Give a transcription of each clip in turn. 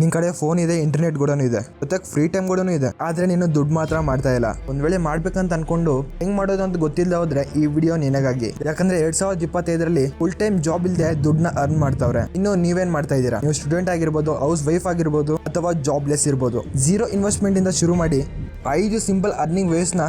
ನಿನ್ ಕಡೆ ಫೋನ್ ಇದೆ ಇಂಟರ್ನೆಟ್ ಕೂಡ ಇದೆ, ಜೊತೆಗೆ ಫ್ರೀ ಟೈಮ್ ಕೂಡ ಇದೆ, ಆದ್ರೆ ನೀನು ದುಡ್ಡು ಮಾತ್ರ ಮಾಡ್ತಾ ಇಲ್ಲ. ಒಂದ್ ವೇಳೆ ಮಾಡ್ಬೇಕಂತ ಅನ್ಕೊಂಡು ಹೆಂಗ್ ಮಾಡೋದು ಅಂತ ಗೊತ್ತಿಲ್ಲ ಹೋದ್ರೆ ಈ ವಿಡಿಯೋ ನಿನಗಾಗಿ. ಯಾಕಂದ್ರೆ ಎರಡ್ ಸಾವಿರದ ಇಪ್ಪತ್ತೈದರಲ್ಲಿ ಫುಲ್ ಟೈಮ್ ಜಾಬ್ ಇಲ್ಲದೆ ದುಡ್ಡನ್ನ ಅರ್ನ್ ಮಾಡ್ತಾವ್ರೆ. ಇನ್ನು ನೀವೇನ್ ಮಾಡ್ತಾ ಇದ್ದೀರಾ? ನೀವು ಸ್ಟೂಡೆಂಟ್ ಆಗಿರ್ಬೋದು ಹೌಸ್ ವೈಫ್ ಆಗಿರ್ಬೋದು, ಅಥವಾ ಜಾಬ್ಲೆಸ್ ಇರ್ಬೋದು. ಜೀರೋ ಇನ್ವೆಸ್ಟ್ಮೆಂಟ್ ಇಂದ ಶುರು ಮಾಡಿ ಐದು ಸಿಂಪಲ್ ಅರ್ನಿಂಗ್ ವೇಸ್ನ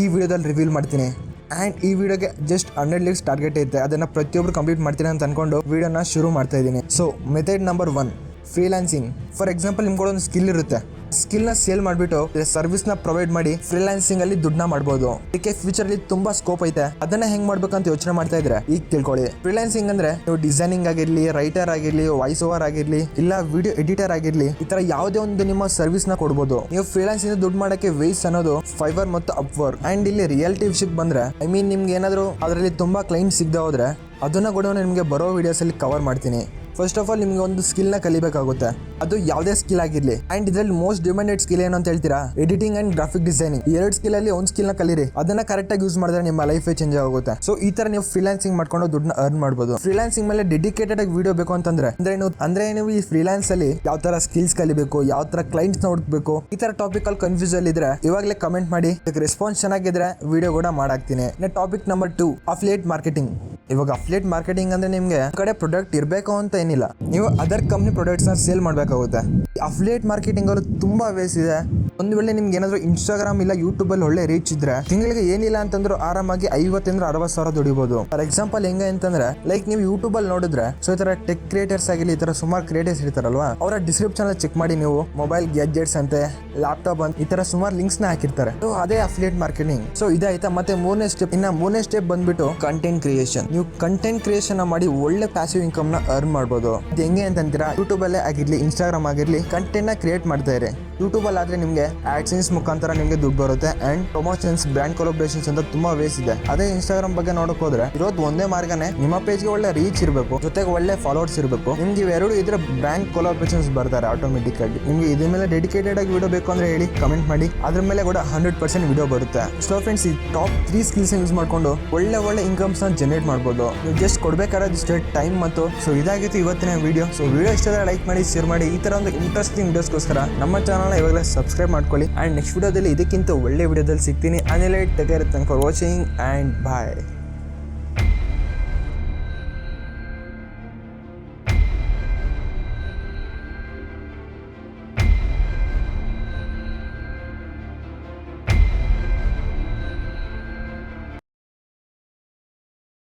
ಈ ವಿಡಿಯೋದಲ್ಲಿ ರಿವೀಲ್ ಮಾಡ್ತೀನಿ. ಆ್ಯಂಡ್ ಈ ವಿಡಿಯೋಗೆ ಜಸ್ಟ್ ಹಂಡ್ರೆಡ್ ಲೀಕ್ಸ್ ಟಾರ್ಗೆಟ್ ಐತೆ. ಅದನ್ನು ಪ್ರತಿಯೊಬ್ಬರು ಕಂಪ್ಲೀಟ್ ಮಾಡ್ತೀನಿ ಅಂತ ಅನ್ಕೊಂಡು ವಿಡಿಯೋನ ಶುರು ಮಾಡ್ತಾ ಇದ್ದೀನಿ. So method number one freelancing for example ನಿಮ್ಗೆ ಒಂದು ಸ್ಕಿಲ್ ಇರುತ್ತೆ. ಸ್ಕಿಲ್ನ ಸೇಲ್ ಮಾಡಿಬಿಟ್ಟು ಸರ್ವಿಸ್ನ ಪ್ರೊವೈಡ್ ಮಾಡಿ ಫ್ರೀಲ್ಯಾನ್ಸಿಂಗ್ ಅಲ್ಲಿ ದುಡ್ಡನ್ನ ಮಾಡ್ಬೋದು. ಇದಕ್ಕೆ ಫ್ಯೂಚರ್ ಅಲ್ಲಿ ತುಂಬಾ ಸ್ಕೋಪ್ ಐತೆ. ಅದನ್ನ ಹೆಂಗ್ ಮಾಡ್ಬೇಕಂತ ಯೋಚನೆ ಮಾಡ್ತಾ ಇದ್ರೆ, ಈಗ ತಿಳ್ಕೊಳ್ಳಿ. ಫ್ರೀಲ್ಯಾನ್ಸಿಂಗ್ ಅಂದ್ರೆ ನೀವು ಡಿಸೈನಿಂಗ್ ಆಗಿರ್ಲಿ ರೈಟರ್ ಆಗಿರ್ಲಿ ವಾಯ್ಸ್ ಓವರ್ ಆಗಿರ್ಲಿ, ಇಲ್ಲ ವಿಡಿಯೋ ಎಡಿಟರ್ ಆಗಿರ್ಲಿ, ಈ ತರ ಯಾವುದೇ ಒಂದು ನಿಮ್ಮ ಸರ್ವಿಸ್ನ ಕೊಡ್ಬೋದು. ನೀವು ಫ್ರೀಲಾನ್ಸಿಂಗ್ ದುಡ್ಡು ಮಾಡಕ್ಕೆ ವೇಸ್ ಅನ್ನೋದು ಫೈವರ್ ಮತ್ತು ಅಪ್ವರ್ ಅಂಡ್ ಇಲ್ಲಿ ರಿಯಾಲಿಟಿ ವಿಷಯಕ್ಕೆ ಬಂದ್ರೆ ಐ ಮೀನ್ ನಿಮ್ಗೆ ಏನಾದ್ರು ಅದರಲ್ಲಿ ತುಂಬಾ ಕ್ಲೈಂಟ್ ಸಿಗ್ದ ಹೋದ್ರೆ, ಅದನ್ನ ಕೂಡ ನಿಮಗೆ ಬರೋ ವಿಡಿಯೋಸ್ ಅಲ್ಲಿ ಕವರ್ ಮಾಡ್ತೀನಿ. ಫಸ್ಟ್ ಆಫ್ ಆಲ್ ನಿಮ್ಗೆ ಒಂದು ಸ್ಕಿಲ್ನ ಕಲಿಬೇಕಾಗುತ್ತೆ. ಅದು ಯಾವುದೇ ಸ್ಕಿಲ್ ಆಗಿರಲಿ. ಅಂಡ್ ಇದರಲ್ಲಿ ಮೋಸ್ಟ್ ಡಿಮ್ಯಾಂಡೆಡ್ ಸ್ಕಿಲ್ ಏನು ಅಂತ ಹೇಳ್ತೀರಾ? ಎಡಿಟಿಂಗ್ ಅಂಡ್ ಗ್ರಾಫಿಕ್ ಡಿಸೈನಿಂಗ್ ಎರಡು ಸ್ಕಿಲ್ ಅಲ್ಲಿ ಒಂದು ಸ್ಕಿಲ್ನ ಕಲಿರಿ. ಅದನ್ನ ಕರೆಕ್ಟ್ ಆಗಿ ಯೂಸ್ ಮಾಡಿದ್ರೆ ನಿಮ್ಮ ಲೈಫೇ ಚೇಂಜ್ ಆಗುತ್ತೆ ಸೊ ಈ ತರ ನೀವು ಫ್ರೀಲಾನ್ಸಿಂಗ್ ಮಾಡ್ಕೊಂಡು ದುಡ್ಡನ್ನ ಅರ್ನ್ ಮಾಡಬಹುದು ಫ್ರೀಲಾನ್ಸಿಂಗ್ ಮೇಲೆ ಡೆಡಿಕೇಟೆಡ್ ಆಗಿ ವಿಡಿಯೋ ಬೇಕು ಅಂತಂದ್ರೆ, ಅಂದ್ರೆ ಏನು ಅಂದ್ರೆ ನೀವು ಈ ಫ್ರೀಲಾನ್ಸ್ ಅಲ್ಲಿ ಯಾವ ತರ ಸ್ಕಿಲ್ಸ್ ಕಲಿಬೇಕು, ಯಾವ ತರ ಕ್ಲೈಂಟ್ಸ್ ನೋಡ್ಬೇಕು, ಈ ತರ ಟಾಪಿಕ್ ಅಲ್ಲಿ ಕನ್ಫ್ಯೂಸ್ ಅಲ್ಲಿ ಇದ್ರೆ, ಇವಾಗಲೇ ಕಮೆಂಟ್ ಮಾಡಿ. ರೆಸ್ಪಾನ್ಸ್ ಚೆನ್ನಾಗಿದ್ರೆ ವಿಡಿಯೋ ಕೂಡ ಮಾಡಾಕ್ತೀನಿ. Topic number two affiliate marketing ಇವಾಗ ಅಫ್ಲೇಟ್ ಮಾರ್ಕೆಟಿಂಗ್ ಅಂದ್ರೆ ನಿಮಗೆ ಕಡೆ ಪ್ರಾಡಕ್ಟ್ ಇರಬೇಕು ಅಂತ ಏನಿಲ್ಲ. ನೀವು ಅದರ್ ಕಂಪ್ನಿ ಪ್ರಾಡಕ್ಟ್ಸ್ನ ಸೇಲ್ ಮಾಡಬೇಕಾಗುತ್ತೆ. ಅಫ್ಲೇಟ್ ಮಾರ್ಕೆಟಿಂಗ್ ಅಲ್ಲಿ ತುಂಬಾ ವೇಸ್ ಇದೆ. ಒಂದು ವೇಳೆ ನಿಮ್ಗೆ ಏನಾದರೂ ಇನ್ಸ್ಟಾಗ್ರಾಮ್ ಇಲ್ಲ ಯೂಟ್ಯೂಬಲ್ಲಿ ಒಳ್ಳೆ ರೀಚ್ ಇದ್ರೆ ತಿಂಗಳಿಗೆ ಏನಿಲ್ಲ ಅಂತಂದ್ರು ಆರಾಮಾಗಿ ಐವತ್ತರಿಂದ ಅರವತ್ತು ಸಾವಿರ ದುಡಿಬೋದು. ಫಾರ್ ಎಕ್ಸಾಂಪಲ್ ಹೆಂಗೆ ಅಂತಂದ್ರೆ ಲೈಕ್ ನೀವು ಯೂಟ್ಯೂಬ್ ಅಲ್ಲಿ ನೋಡಿದ್ರೆ ಸೊ ಈ ತರ ಟೆಕ್ ಕ್ರಿಯೇಟರ್ಸ್ ಆಗಿರಲಿ, ಈ ತರ ಸುಮಾರು ಕ್ರಿಯೇಟರ್ಸ್ ಇರ್ತಾರಲ್ವಾ, ಅವರ ಡಿಸ್ಕ್ರಿಪ್ಷನ್ ಚೆಕ್ ಮಾಡಿ ನೀವು ಮೊಬೈಲ್ ಗ್ಯಾಜೆಟ್ಸ್ ಅಂತೆ ಲ್ಯಾಪ್ಟಾಪ್ ಅಂತ, ಈ ತರ ಸುಮಾರು ಲಿಂಕ್ಸ್ನ ಹಾಕಿರ್ತಾರೆ. ಸೊ ಅದೇ ಅಫ್ಲೇಟ್ ಮಾರ್ಕೆಟಿಂಗ್ ಸೊ ಇದಾಯ್ತಾ ಮತ್ತೆ ಮೂರನೇ ಸ್ಟೆಪ್ ಇನ್ನ ಮೂರನೇ ಸ್ಟೆಪ್ ಬಂದ್ಬಿಟ್ಟು ಕಂಟೆಂಟ್ ಕ್ರಿಯೇಷನ್ ನೀವು ಕಂಟೆಂಟ್ ಕ್ರಿಯೇಷನ್ ಮಾಡಿ ಒಳ್ಳೆ ಪ್ಯಾಸಿವ್ ಇನ್ಕಮ್ನ ಅರ್ನ್ ಮಾಡ್ಬೋದು. ಇದು ಹೆಂಗೆ ಅಂತಂತೀರಾ ಯೂಟ್ಯೂಬ್ ಅಲ್ಲೇ ಆಗಿರ್ಲಿ ಇನ್ಸ್ಟಾಗ್ರಾಮ್ ಆಗಿರ್ಲಿ ಕಂಟೆಂಟ್ನ ಕ್ರಿಯೇಟ್ ಮಾಡ್ತಾ ಇರಿ. ಯೂಟ್ಯೂಬ್ ಆದರೆ ಆದ್ರೆ ನಿಮಗೆ ಆಡ್ಸೆನ್ಸ್ ಮುಖಾಂತರ ನಿಮಗೆ ದುಡ್ಡು ಬರುತ್ತೆ ಆ್ಯಂಡ್ ಪ್ರಮೋಷನ್ಸ್ ಬ್ರ್ಯಾಂಡ್ ಕೊಲೋಬ್ರೇಷನ್ಸ್ ಅಂತ ತುಂಬಾ ವೇಸ್ ಇದೆ. ಅದೇ ಇನ್ಸ್ಟಾಗ್ರಾಮ್ ಬಗ್ಗೆ ನೋಡಕ್ ಹೋದ್ರೆ, ಇರೋದು ಒಂದೇ ಮಾರ್ಗನೇ ನಿಮ್ಮ ಪೇಜ್ಗೆ ಒಳ್ಳೆ ರೀಚ್ ಇರಬೇಕು, ಜೊತೆಗೆ ಒಳ್ಳೆ ಫಾಲೋವರ್ಸ್ ಇರಬೇಕು. ನಿಮ್ಗೆ ಇವೆರಡು ಇದ್ರೆ ಬ್ರ್ಯಾಂಡ್ ಕೊಲೋಬ್ರೇಷನ್ಸ್ ಬರ್ತಾರೆ ಆಟೋಮೆಟಿಕ್ ಆಗಿ ನಿಮ್ಗೆ ಇದ್ರ ಮೇಲೆ ಡೆಡಿಕೇಟೆಡ್ ಆಗಿ ವಿಡಿಯೋ ಬೇಕು ಅಂದ್ರೆ ಹೇಳಿ ಕಮೆಂಟ್ ಮಾಡಿ. ಅದ್ರ ಮೇಲೆ ಕೂಡ ಹಂಡ್ರೆಡ್ ಪರ್ಸೆಂಟ್ ವಿಡಿಯೋ ಬರುತ್ತೆ. ಸೊ ಫ್ರೆಂಡ್ಸ್ ಈ ಟಾಪ್ ತ್ರೀ ಸ್ಕಿಲ್ಸ್ ಯೂಸ್ ಮಾಡ್ಕೊಂಡು ಒಳ್ಳೆ ಒಳ್ಳೆ ಇನ್ಕಮ್ಸ್ನ ಜನರೇಟ್ ಮಾಡ್ಬೋದು. ನೀವು ಜಸ್ಟ್ ಕೊಡ್ಬೇಕಾದ್ರೆ ಇಷ್ಟೇ ಟೈಮ್ ಮತ್ತು ಸೊ ಇದಾಗಿತ್ತು ಇವತ್ತಿನ ವಿಡಿಯೋ ಸೊ ವಿಡಿಯೋ ಇಷ್ಟ ಲೈಕ್ ಮಾಡಿ ಶೇರ್ ಮಾಡಿ. ಈ ತರ ಒಂದು ಇಂಟ್ರೆಸ್ಟಿಂಗ್ ವಿಡಿಯೋಸ್ಗೋಸ್ಕರ ನಮ್ಮ ಚಾನಲ್ ಇವಾಗಲೇ ಸಬ್ಸ್ಕ್ರೈಬ್ ಮಾಡ್ಕೊಳ್ಳಿ. ಆ್ಯಂಡ್ ನೆಕ್ಸ್ಟ್ ವಿಡಿಯೋದಲ್ಲಿ ಇದಕ್ಕಿಂತ ಒಳ್ಳೆ ವಿಡಿಯೋದಲ್ಲಿ ಸಿಗ್ತೀನಿ. ಅನಿಲೈಟ್ take care for watching and bye